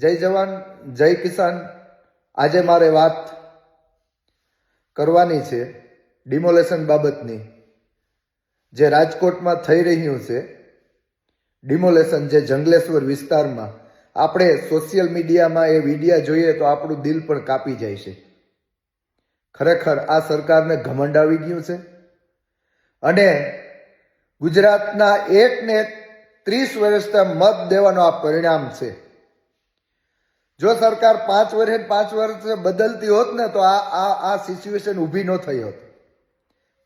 જય જવાન, જય કિસાન. આજે મારે વાત કરવાની છે ડિમોલેશન બાબતની. જે રાજકોટમાં થઈ રહ્યું છે ડિમોલેશન જે જંગલેશ્વર વિસ્તારમાં. આપણે સોશિયલ મીડિયામાં એ વિડીયા જોઈએ તો આપણું દિલ પણ કાપી જાય છે. ખરેખર આ સરકારને ઘમંડ આવી ગયું છે. અને ગુજરાતના એક ને ત્રીસ વર્ષના મત દેવાનો આ પરિણામ છે. જો સરકાર પાંચ વર્ષે પાંચ વર્ષે બદલતી હોત ને, તો આ આ આ સિચ્યુએશન ઊભી ન થઈ હોત.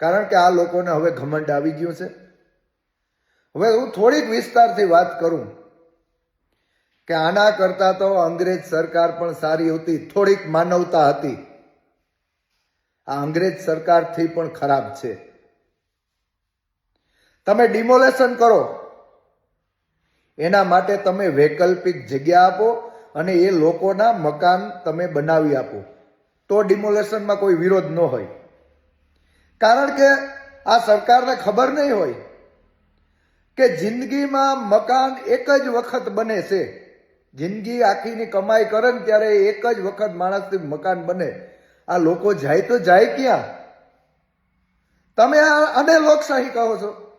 કારણ કે આ લોકોને હવે ઘમંડ આવી ગયું છે. હવે હું થોડીક વિસ્તારથી વાત કરું કે આના કરતા તો અંગ્રેજ સરકાર પણ સારી હતી, થોડીક માનવતા હતી. આ અંગ્રેજ સરકારથી પણ ખરાબ છે. તમે ડિમોલેશન કરો. એના માટે તમે વૈકલ્પિક જગ્યા આપો. અને એ લોકોના મકાન તમે બનાવી આપો. તો ડિમોલેશનમાં કોઈ વિરોધ ન હોય. કારણ કે આ સરકારને ખબર નહીં હોય કે જિંદગીમાં મકાન એક જ વખત બને છે. જિંદગી આખીની કમાઈ કરે ને ત્યારે એક જ વખત માણસથી મકાન બને. આ લોકો જાય તો જાય ક્યાં? તમે આ- આને લોકશાહી કહો છો.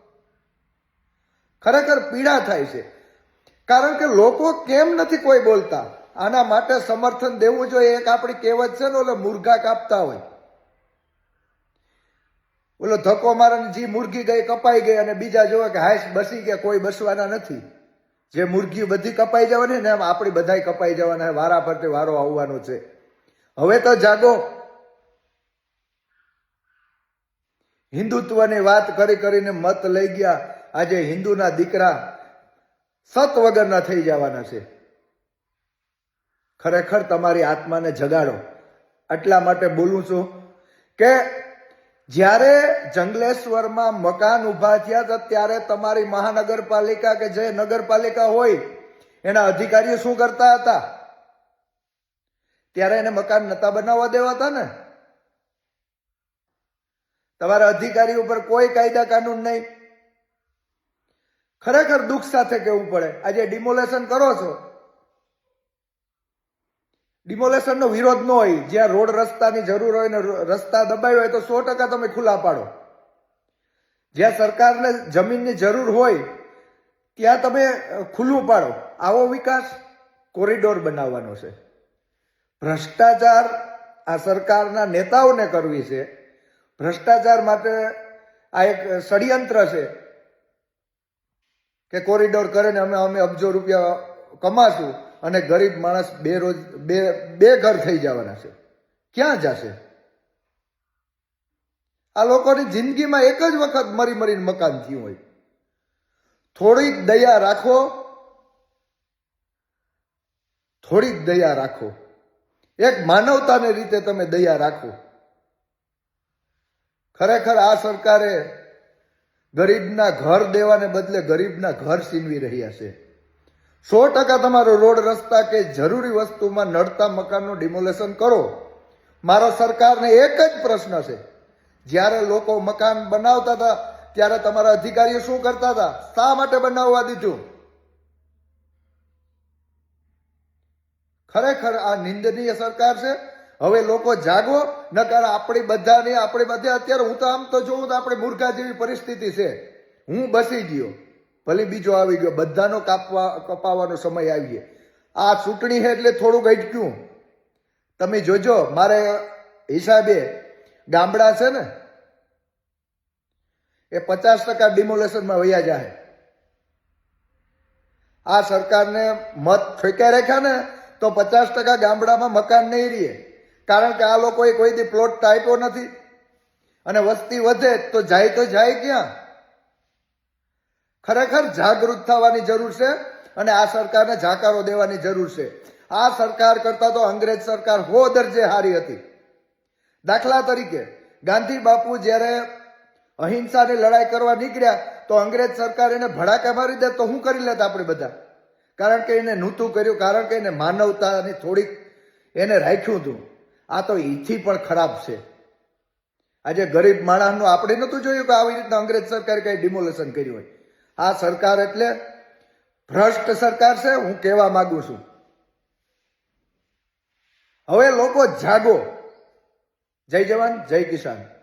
ખરેખર પીડા થાય છે. કારણ કે લોકો કેમ નથી કોઈ બોલતા? આના માટે સમર્થન દેવું જોઈએ. એક આપણી કહેવત છે ને, ઓલે મુર્ગા કાપતા હોય. ઓલો ધક્કો મારે જી મુરગી ગઈ, કપાઈ ગઈ અને બીજા જોવે કે હાશ બસી ગયા, કોઈ બસવાના નથી. જે મુરગી બધી કપાઈ જવાની ને, એમ આપણી બધાય કપાઈ જવાના વારા ફરતે વારો આવવાનો છે. હવે તો જાગો. હિન્દુત્વની વાત કરી કરીને મત લઈ ગયા. આજે હિન્દુના દીકરા સત વગરના થઈ જવાના છે. ખરેખર તમારી આત્માને જગાડો. એટલા માટે બોલું છું કે જ્યારે જંગલેશ્વરમાં મકાન ઊભા થયા હતા, ત્યારે તમારી મહાનગરપાલિકા કે જે નગરપાલિકા હોય, એના અધિકારીઓ શું કરતા હતા? ત્યારે એને મકાન નતા બનાવવા દેવાતા ને? તમારા અધિકારી ઉપર કોઈ કાયદા કાનૂન નહીં. ખરેખર દુઃખ સાથે કહેવું પડે. આજે ડિમોલેશન કરો છો. ડિમોલેશનનો વિરોધ ન હોય. જ્યાં રોડ રસ્તાની જરૂર હોય ને રસ્તા દબાવ્યો હોય તો સો ટકા તમે ખુલ્લા પાડો. જ્યાં સરકારને જમીનની જરૂર હોય, ત્યાં તમે ખુલ્લું પાડો. આવો વિકાસ કોરિડોર બનાવવાનો છે. ભ્રષ્ટાચાર આ સરકારના નેતાઓને કરવી છે. ભ્રષ્ટાચાર માટે આ એક ષડયંત્ર છે. કે કોરિડોર કરે ને અમે અમે અબજો રૂપિયા કમાશું અને ગરીબ માણસ બે રોજ બે બે ઘર થઈ જવાના છે. ક્યાં જશે? આ લોકોની જિંદગીમાં એક જ વખત મરી મરીને મકાન થયું હોય. થોડીક દયા રાખો. થોડીક દયા રાખો. એક માનવતાને રીતે તમે દયા રાખો. ખરેખર આ સરકારે ગરીબના ઘર દેવાને બદલે ગરીબના ઘર છીનવી રહ્યા છે. સો ટકા તમારો રોડ રસ્તા કે જરૂરી વસ્તુમાં નડતા મકાનનું ડિમોલેશન કરો. મારો સરકારને એક જ પ્રશ્ન છે. જ્યારે લોકો મકાન બનાવતા હતા, ત્યારે તમારા અધિકારીઓ શું કરતા હતા? શા માટે બનાવવા દીધું? ખરેખર આ નિંદનીય સરકાર છે? હવે લોકો જાગો, નકાર આપણી બધાની, આપણે બધા અત્યારે હું તો આમ તો જોઉં તો આપણે મૂર્ખા જેવી પરિસ્થિતિ છે. હું બસી ગયો. ભલે બીજો આવી ગયો. બધાનો કાપવા, કપાવવાનો સમય આવી ગયો આ ચૂંટણી છે એટલે થોડુંક અટક્યું. તમે જોજો, મારે હિસાબે ગામડા છે ને, એ પચાસ ટકા ડિમોલેશનમાં વયા જાય. આ સરકારને મત ફેંક્યા રાખ્યા ને, તો પચાસ ટકા ગામડામાં મકાન નહીં રહીએ કારણ કે આ લોકોએ કોઈથી પ્લોટ આપ્યો નથી. અને વસ્તી વધે તો જાય તો જાય ક્યાં? ખરેખર જાગૃત થવાની જરૂર છે અને આ સરકારને જાકારો દેવાની જરૂર છે. આ સરકાર કરતા તો અંગ્રેજ સરકાર હો દરજે હારી હતી. દાખલા તરીકે, ગાંધી બાપુ જ્યારે અહિંસાની લડાઈ કરવા નીકળ્યા, તો અંગ્રેજ સરકાર એને ભડાકા મારી દે તો શું કરી લેતા આપણે બધા. કારણ કે એને નૂતું કર્યું, કારણ કે એને માનવતાની થોડીક એને રાખ્યું હતું. આ તો એથી પણ ખરાબ છે. આજે ગરીબ માણસનું આપણે નહોતું જોયું કે આવી રીતના અંગ્રેજ સરકારે કંઈ ડિમોલેશન કર્યું હોય. આ સરકાર એટલે ભ્રષ્ટ સરકાર છે, હું કહેવા માગું છું. હવે લોકો જાગો. જય જવાન, જય કિસાન.